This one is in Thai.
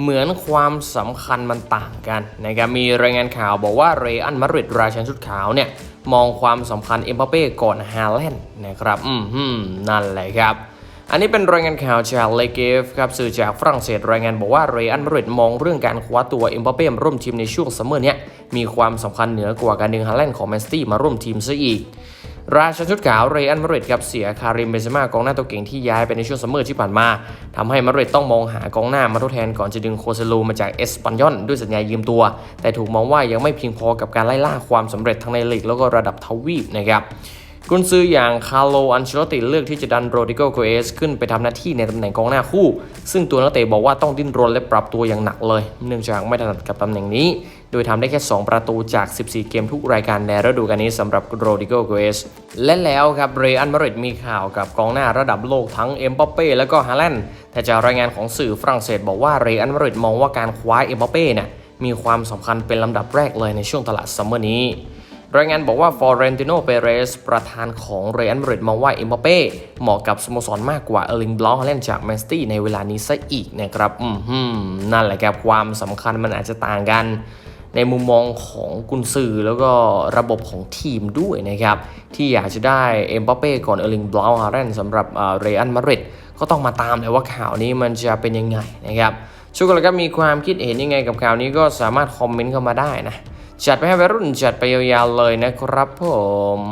เหมือนความสำคัญมันต่างกันนะครับมีรายงานข่าวบอกว่าเรอันมาริดราชันชุดขาวเนี่ยมองความสำคัญเอ็มบัปเป้ก่อนฮาแลนด์นะครับ อืมนั่นแหละครับ อันนี้เป็นรายงานข่าวจากเลเกฟครับสื่อจากฝรั่งเศสรายงานบอกว่าเรอันมาริดมองเรื่องการคว้าตัวเอ็มบัปเป้มาร่วมทีมในช่วงซัมเมอร์เนี้ยมีความสำคัญเหนือกว่าการดึงฮาแลนด์ของแมนซิตี้มาร่วมทีมซะอีก ราชาชุดขาวเรอันมาริดครับเสียคาริมเบนเซม่ากองหน้าตัวเก่งที่ย้ายไปในช่วงซัมเมอร์ที่ผ่านมาทำให้มาริดต้องมองหากองหน้ามาทดแทนก่อนจะดึงโคเซลูมาจากเอสปันยอนด้วยสัญญายืมตัว แต่ถูกมองว่ายังไม่เพียงพอกับการไล่ล่าความสำเร็จทั้งในลีกแล้วก็ระดับทวีปนะครับ กุนซืออย่างคาร์โลอันเชลติเลือกที่จะดันโรดิโกโกเอสขึ้นไปทำหน้าที่ในตำแหน่งกองหน้าคู่ ซึ่งตัวนักเตะบอกว่าต้องดิ้นรนและปรับตัวอย่างหนักเลย เนื่องจากไม่ถนัดกับตำแหน่งนี้ โดยทำได้แค่ 2 ประตูจาก 14 เกมทุกรายการในฤดูกาลนี้สำหรับโรดิโกโกเอสและแล้วครับเรอันมาริดมีข่าวกับกองหน้าระดับโลกทั้งเอ็มบัปเป้และก็ฮาแลนด์แต่จากรายงานของสื่อฝรั่งเศสบอกว่าเรอันมาริดมองว่าการคว้าเอ็มบัปเป้เนี่ยมีความสำคัญเป็นลำดับแรกเลยในช่วงตลาดซัมเมอร์นี้ รายงานบอกว่าฟอร์เรนติโนเปเรสประธานของเรอัลมาดริดมองว่าเอ็มบัปเป้เหมาะกับสโมสรมากกว่าเออร์ลิงบลอฮาแลนด์จากแมนซิตี้ในเวลานี้ซะอีกนะครับอืมนั่นแหละครับความสำคัญมันอาจจะต่างกัน ในมุมมองของกุนซือแล้วก็ระบบของทีมด้วยนะครับ ที่อยากจะได้เอ็มบัปเป้ก่อนเออร์ลิงบลอฮาแลนด์สำหรับเรอัลมาดริดก็ต้องมาตามเลยว่าข่าวนี้มันจะเป็นยังไงนะครับช่วยกันแล้วก็มีความคิดเห็นยังไงกับข่าวนี้ก็สามารถคอมเมนต์เข้ามาได้นะ จัดไปให้วัยรุ่นจัดไปยาวๆเลยนะครับผม